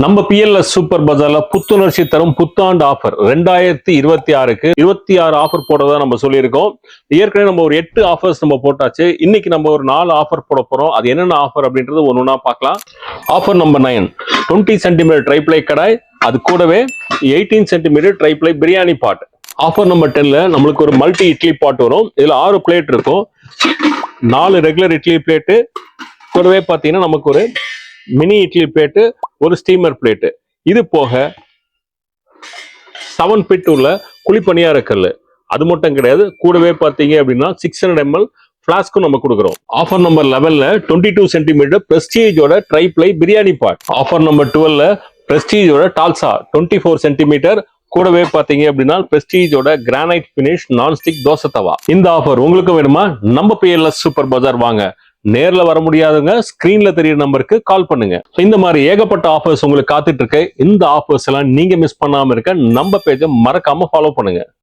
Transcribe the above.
நம்ம BLS super பஜார்ல புத்துணர்ச்சி தரும் புத்தாண்டு ஆஃபர் ரெண்டாயிரத்தி இருபத்தி ஆறுக்கு இருபத்தி ஆறு ஆஃபர் போடுறதா நம்ம சொல்லியிருக்கோம். ஏற்கனவே நம்ம ஒரு எட்டு ஆஃபர்ஸ் நம்ம போட்டாச்சு. இன்னைக்கு நம்ம ஒரு நாலு ஆஃபர் போட போறோம். அது என்னென்ன ஆஃபர் அப்படின்றது ஒன்று ஒன்றா பார்க்கலாம். Offer number nine twenty centimetre triply kadai. அது கூடவே eighteen centimetre triply biryani pot offer number டென்ல நம்மளுக்கு ஒரு மல்டி இட்லி பாட் வரும். இதுல ஆறு பிளேட் இருக்கும். நாலு ரெகுலர் இட்லி பிளேட்டு கூடவே பார்த்தீங்கன்னா நமக்கு ஒரு மினி இட்லி பிளேட்டு ஒரு ஸ்டீமர் பிளேட்டு இது போக செவன் பிட் உள்ள குழிப்பணியார கல் அது மட்டும் கிடையாது கூடவே பார்த்தீங்க அப்படின்னா சிக்ஸ் ஹண்ட்ரட் எம்எல் ஃப்ளாஸ்க்கும் நம்ம கொடுக்குறோம். ஆஃபர் நம்பர் லெவல்ல twenty two centimetre பிரஸ்டீஜோட triply biryani pot offer number டுவெல்ல பிரஸ்டீஜோட டால்சா டுவெண்ட்டி ஃபோர் சென்டிமீட்டர் கூடவே பார்த்தீங்க அப்படின்னா பிரஸ்டீஜோட granite finish nonstick dosa tawa. இந்த ஆஃபர் உங்களுக்கு வேணுமா? நம்ம பிஎல்எஸ் சூப்பர் பஜார் வாங்க. நேர்ல வர முடியாதவங்க ஸ்கிரீன்ல தெரியற நம்பருக்கு கால் பண்ணுங்க. இந்த மாதிரி ஏகப்பட்ட ஆஃபர்ஸ் உங்களுக்கு காத்துட்டு இருக்கு. இந்த ஆஃபர்ஸ் எல்லாம் நீங்க மிஸ் பண்ணாம இருக்க நம்ம பேஜை மறக்காம ஃபாலோ பண்ணுங்க.